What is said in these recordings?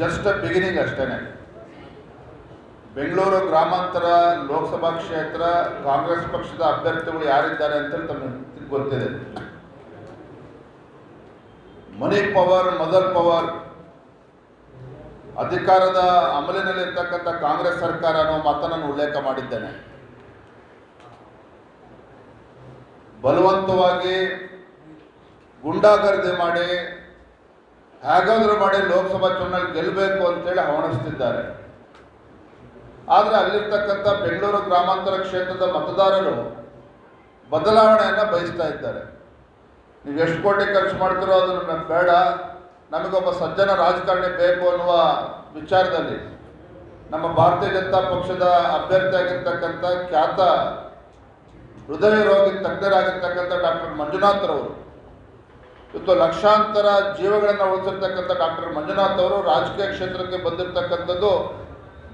Just beginning ಅಷ್ಟೇ ಬೆಂಗಳೂರು ಗ್ರಾಮಾಂತರ ಲೋಕಸಭಾ ಕ್ಷೇತ್ರ ಕಾಂಗ್ರೆಸ್ ಪಕ್ಷದ ಅಭ್ಯರ್ಥಿಗಳು ಯಾರಿದ್ದಾರೆ ಅಂತೇಳಿ ತಮಗೆ ಗೊತ್ತಿದೆ. ಮನಿ ಪವರ್, ಮದರ್ ಪವರ್, ಅಧಿಕಾರದ ಅಮಲಿನಲ್ಲಿರ್ತಕ್ಕಂಥ ಕಾಂಗ್ರೆಸ್ ಸರ್ಕಾರ ಅನ್ನೋ ಮಾತನ್ನು ಉಲ್ಲೇಖ ಮಾಡಿದ್ದೇನೆ. ಬಲವಂತವಾಗಿ ಗುಂಡಾಗರ್ದಿ ಮಾಡಿ ಹೇಗಾದ್ರೂ ಮಾಡಿ ಲೋಕಸಭಾ ಚುನಾವಣೆ ಗೆಲ್ಲಬೇಕು ಅಂತೇಳಿ ಹವಣಿಸ್ತಿದ್ದಾರೆ ಆದರೆ ಅಲ್ಲಿರ್ತಕ್ಕಂಥ ಬೆಂಗಳೂರು ಗ್ರಾಮಾಂತರ ಕ್ಷೇತ್ರದ ಮತದಾರರು ಬದಲಾವಣೆಯನ್ನು ಬಯಸ್ತಾ ಇದ್ದಾರೆ. ನೀವು ಎಷ್ಟು ಕೋಟಿ ಖರ್ಚು ಮಾಡ್ತೀರೋ ಅದು ನಮಗೆ ಬೇಡ. ನಮಗೊಬ್ಬ ಸಜ್ಜನ ರಾಜಕಾರಣಿ ಬೇಕು ಅನ್ನುವ ವಿಚಾರದಲ್ಲಿ ನಮ್ಮ ಭಾರತೀಯ ಜನತಾ ಪಕ್ಷದ ಅಭ್ಯರ್ಥಿಯಾಗಿರ್ತಕ್ಕಂಥ ಖ್ಯಾತ ಹೃದಯ ರೋಗಿ ತಜ್ಞರಾಗಿರ್ತಕ್ಕಂಥ ಡಾಕ್ಟರ್ ಮಂಜುನಾಥ್ರವರು ಇವತ್ತು ಲಕ್ಷಾಂತರ ಜೀವಗಳನ್ನು ಉಳಿಸಿರ್ತಕ್ಕಂಥ ಡಾಕ್ಟರ್ ಮಂಜುನಾಥ್ ಅವರು ರಾಜಕೀಯ ಕ್ಷೇತ್ರಕ್ಕೆ ಬಂದಿರತಕ್ಕಂಥದ್ದು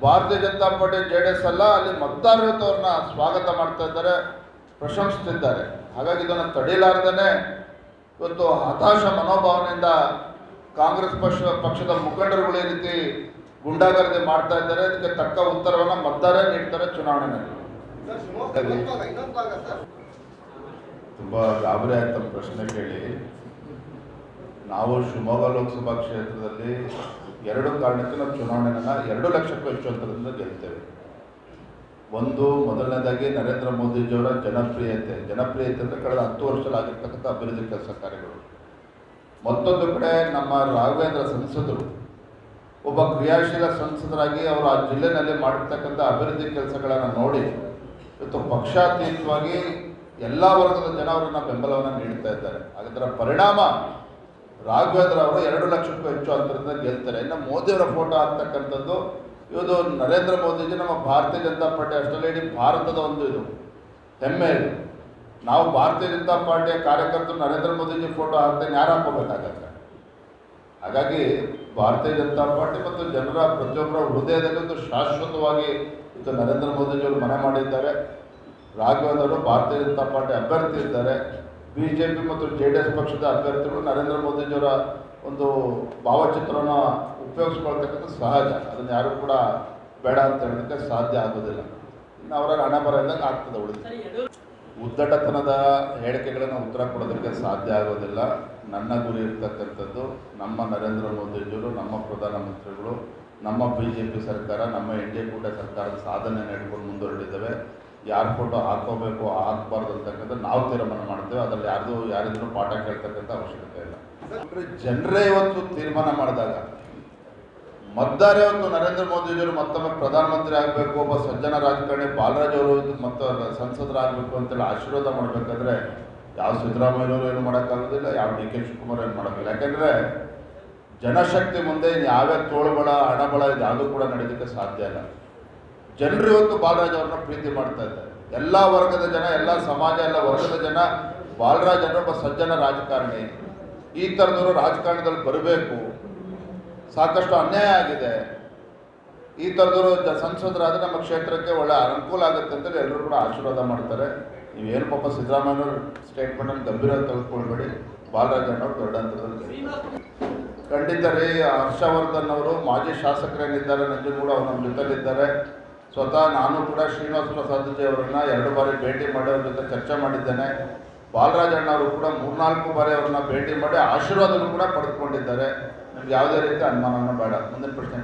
Bharatiya Janata party J D S ಅಲ್ಲ ಅಲ್ಲಿ ಮತದಾರರವ್ರನ್ನ ಸ್ವಾಗತ ಮಾಡ್ತಾ ಇದ್ದಾರೆ ಪ್ರಶಂಸಿಸಿದ್ದಾರೆ ಹಾಗಾಗಿ ಇದನ್ನು ತಡೆಯಲಾರ್ದೇ ಇವತ್ತು ಹತಾಶ ಮನೋಭಾವನೆಯಿಂದ ಕಾಂಗ್ರೆಸ್ ಪಕ್ಷ ಪಕ್ಷದ ಮುಖಂಡರುಗಳು ಈ ರೀತಿ ಗುಂಡಾಗರದೆ ಮಾಡ್ತಾ ಇದ್ದಾರೆ. ಅದಕ್ಕೆ ತಕ್ಕ ಉತ್ತರವನ್ನು ಮತದಾರರೇ ನೀಡ್ತಾರೆ ಚುನಾವಣೆಯಲ್ಲಿ ಸರ್ ಶಿವಮೊಗ್ಗ ಇನ್ನೊಂದು ಭಾಗ ಸರ್. ತುಂಬ ಗಾಬರಿ ಆಯ್ತು ಪ್ರಶ್ನೆ ಕೇಳಿ. ನಾವು ಶಿವಮೊಗ್ಗ ಲೋಕಸಭಾ ಕ್ಷೇತ್ರದಲ್ಲಿ ಎರಡು ಕಾರಣಕ್ಕೆ ನಾವು ಚುನಾವಣೆಯನ್ನು ಎರಡು ಲಕ್ಷಕ್ಕೂ ಹೆಚ್ಚು ಅಂತರದಿಂದ ಗೆಲ್ತೇವೆ ಒಂದು, ಮೊದಲನೇದಾಗಿ ನರೇಂದ್ರ ಮೋದಿಜಿಯವರ ಜನಪ್ರಿಯತೆ. ಜನಪ್ರಿಯತೆ ಅಂದರೆ ಕಳೆದ ಹತ್ತು ವರ್ಷದಲ್ಲಿ ಅಭಿವೃದ್ಧಿ ಕೆಲಸ ಕಾರ್ಯಗಳು. ಮತ್ತೊಂದು ಕಡೆ ನಮ್ಮ ರಾಘವೇಂದ್ರ ಸಂಸದರು, ಒಬ್ಬ ಕ್ರಿಯಾಶೀಲ ಸಂಸದರಾಗಿ ಅವರು ಆ ಜಿಲ್ಲೆನಲ್ಲಿ ಮಾಡಿರ್ತಕ್ಕಂಥ ಅಭಿವೃದ್ಧಿ ಕೆಲಸಗಳನ್ನು ನೋಡಿ, ಇವತ್ತು ಪಕ್ಷಾತೀತವಾಗಿ ಎಲ್ಲ ವರ್ಗದ ಜನ ಅವರನ್ನ ಬೆಂಬಲವನ್ನು ನೀಡ್ತಾ ಇದ್ದಾರೆ. ಹಾಗಾದ್ರೆ ಪರಿಣಾಮ ರಾಘವೇಂದ್ರ ಅವರು ಎರಡು ಲಕ್ಷಕ್ಕೂ ಹೆಚ್ಚು ಅಂತರದಿಂದ ಗೆಲ್ತಾರೆ. ಇನ್ನು ಮೋದಿಯವರ ಫೋಟೋ ಆಗ್ತಕ್ಕಂಥದ್ದು ಇವತ್ತು ನರೇಂದ್ರ ಮೋದಿಜಿ ನಮ್ಮ ಭಾರತೀಯ ಜನತಾ ಪಾರ್ಟಿ ಅಷ್ಟರಲ್ಲಿ ಇಡೀ ಭಾರತದ ಒಂದು ಇದು, ಹೆಮ್ಮೆ ಇದು. ನಾವು ಭಾರತೀಯ ಜನತಾ ಪಾರ್ಟಿಯ ಕಾರ್ಯಕರ್ತರು ನರೇಂದ್ರ ಮೋದಿಜಿ ಫೋಟೋ ಹಾಕ್ತೇನೆ ಯಾರು ಹಾಕೋಬೇಕಾಗತ್ತೆ ಹಾಗಾಗಿ ಭಾರತೀಯ ಜನತಾ ಪಾರ್ಟಿ ಮತ್ತು ಜನರ ಪ್ರತಿಯೊಬ್ಬರ ಹೃದಯದಲ್ಲಿ ಒಂದು ಶಾಶ್ವತವಾಗಿ ಇದು ನರೇಂದ್ರ ಮೋದಿಜಿಯವರು ಮನೆ ಮಾಡಿದ್ದಾರೆ. ರಾಘವೇಂದ್ರ ಅವರು ಭಾರತೀಯ ಜನತಾ ಪಾರ್ಟಿ ಅಭ್ಯರ್ಥಿ ಇದ್ದಾರೆ. ಬಿ ಜೆ ಪಿ ಮತ್ತು ಜೆ ಡಿ ಎಸ್ ಪಕ್ಷದ ಅಭ್ಯರ್ಥಿಗಳು ನರೇಂದ್ರ ಮೋದಿಜಿಯವರ ಒಂದು ಭಾವಚಿತ್ರವನ್ನು ಉಪಯೋಗಿಸ್ಕೊಳ್ತಕ್ಕಂಥ ಸಹಜ. ಅದನ್ನು ಯಾರು ಕೂಡ ಬೇಡ ಅಂತ ಹೇಳೋದಕ್ಕೆ ಸಾಧ್ಯ ಆಗೋದಿಲ್ಲ. ಇನ್ನು ಅವರ ಹಣ ಬರ ಇದ್ದಂಗೆ ಆಗ್ತದೆ ಉಳಿದು. ಉದ್ದಟತನದ ಹೇಳಿಕೆಗಳನ್ನು ಉತ್ತರ ಕೊಡೋದಕ್ಕೆ ಸಾಧ್ಯ ಆಗೋದಿಲ್ಲ. ನನ್ನ ಗುರಿ ಇರ್ತಕ್ಕಂಥದ್ದು ನಮ್ಮ ನರೇಂದ್ರ ಮೋದಿಜಿಯವರು ನಮ್ಮ ಪ್ರಧಾನಮಂತ್ರಿಗಳು ನಮ್ಮ ಬಿ ಜೆ ಪಿ ಸರ್ಕಾರ ನಮ್ಮ ಎನ್ ಡಿ ಎ ಕೂಟ ಸರ್ಕಾರದ ಸಾಧನೆ ನಡ್ಕೊಂಡು ಮುಂದುವರೆದಿದ್ದೇವೆ. ಯಾರ ಫೋಟೋ ಹಾಕೋಬೇಕು ಹಾಕಬಾರ್ದು ಅಂತಕ್ಕಂಥ ನಾವು ತೀರ್ಮಾನ ಮಾಡ್ತೇವೆ. ಅದರಲ್ಲಿ ಯಾರ್ದು, ಯಾರಿದ್ರು ಪಾಠ ಕೇಳ್ತಕ್ಕಂಥ ಅವಶ್ಯಕತೆ ಇಲ್ಲ. ಅಂದರೆ ಜನರೇ ಇವತ್ತು ತೀರ್ಮಾನ ಮಾಡಿದಾಗ ಮತದಾರ ಒಂದು ನರೇಂದ್ರ ಮೋದಿಜಿಯವರು ಮತ್ತೊಮ್ಮೆ ಪ್ರಧಾನಮಂತ್ರಿ ಆಗಬೇಕು, ಒಬ್ಬ ಸಜ್ಜನ ರಾಜಕಾರಣಿ ಬಾಲರಾಜ್ ಅವರು ಮತ್ತು ಸಂಸದರಾಗಬೇಕು ಅಂತೇಳಿ ಆಶೀರ್ವಾದ ಮಾಡಬೇಕಾದ್ರೆ ಯಾವ ಸಿದ್ದರಾಮಯ್ಯನವರು ಏನು ಮಾಡೋಕ್ಕಾಗೋದಿಲ್ಲ, ಯಾವ ಡಿ ಕೆ ಶಿವಕುಮಾರ್ ಏನು ಮಾಡೋಕ್ಕಿಲ್ಲ ಯಾಕೆಂದರೆ ಜನಶಕ್ತಿ ಮುಂದೆ ಯಾವ್ಯಾವ ತೋಳುಗಳ ಹಣಬಳ ಇದು ಯಾವುದು ಕೂಡ ನಡೆಯೋದಕ್ಕೆ ಸಾಧ್ಯ ಇಲ್ಲ. ಜನರು ಇವತ್ತು ಬಾಲರಾಜ್ ಅವ್ರನ್ನ ಪ್ರೀತಿ ಮಾಡ್ತಾ ಇದ್ದಾರೆ. ಎಲ್ಲ ವರ್ಗದ ಜನ, ಎಲ್ಲ ಸಮಾಜ, ಎಲ್ಲ ವರ್ಗದ ಜನ ಬಾಲರಾಜ್ ಅನ್ನೋ ಒಬ್ಬ ಸಜ್ಜನ ರಾಜಕಾರಣಿ. ಈ ಥರದವರು ರಾಜಕಾರಣದಲ್ಲಿ ಬರಬೇಕು. ಸಾಕಷ್ಟು ಅನ್ಯಾಯ ಆಗಿದೆ. ಈ ಥರದವರು ಜ ಸಂಸದರಾದರೆ ನಮ್ಮ ಕ್ಷೇತ್ರಕ್ಕೆ ಒಳ್ಳೆ ಅನುಕೂಲ ಆಗುತ್ತೆ ಅಂತೇಳಿ ಎಲ್ಲರೂ ಕೂಡ ಆಶೀರ್ವಾದ ಮಾಡ್ತಾರೆ. ನೀವೇನು ಪಾಪ ಸಿದ್ದರಾಮಯ್ಯವ್ರ ಸ್ಟೇಟ್ಮೆಂಟನ್ನು ಗಂಭೀರ ತೆಗೆದುಕೊಳ್ಬೇಡಿ. ಬಾಲರಾಜ್ ಅನ್ನೋರು ದೊಡ್ಡ ಅಂತರದಲ್ಲಿ ಖಂಡಿತ ರೀ, ಹರ್ಷವರ್ಧನ್ ಅವರು ಮಾಜಿ ಶಾಸಕರೇನಿದ್ದಾರೆ ನಂಜನಗೂಡ ಅವ್ರು ನಮ್ಮ ಜೊತೆಲಿದ್ದಾರೆ. ಸ್ವತಃ ನಾನು ಕೂಡ ಶ್ರೀನಿವಾಸ ಪ್ರಸಾದ್ ಜಿ ಅವರನ್ನ ಎರಡು ಬಾರಿ ಭೇಟಿ ಮಾಡಿ ಅವ್ರ ಜೊತೆ ಚರ್ಚೆ ಮಾಡಿದ್ದೇನೆ. ಬಾಲರಾಜ್ ಅಣ್ಣ ಅವರು ಕೂಡ ಮೂರ್ನಾಲ್ಕು ಬಾರಿ ಅವ್ರನ್ನ ಭೇಟಿ ಮಾಡಿ ಆಶೀರ್ವಾದನೂ ಕೂಡ ಪಡೆದುಕೊಂಡಿದ್ದಾರೆ. ನಿಮ್ಗೆ ಯಾವುದೇ ರೀತಿ ಅನುಮಾನನೂ ಬೇಡ. ಮುಂದಿನ ಪ್ರಶ್ನೆ